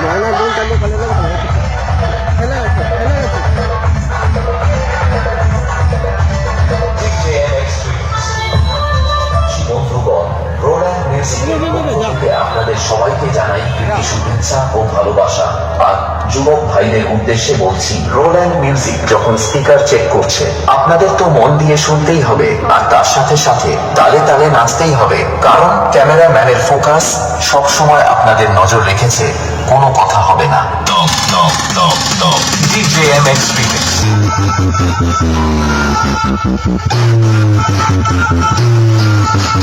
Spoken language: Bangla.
Managunta mo pala lang. আপনাদের সবাইকে জানাই শুভেচ্ছা ও ভালোবাসা। আর যুবক ভাইদের উদ্দেশ্যে বলছি রোল অ্যান্ড মিউজিক যখন স্পিকার চেক করছে আপনাদের তো মন দিয়ে শুনতেই হবে আর তার সাথে সাথে তালে তালে নাচতেই হবে। কারণ ফোকাস সব সময় আপনাদের নজর রেখেছে কোনো কথা হবে না।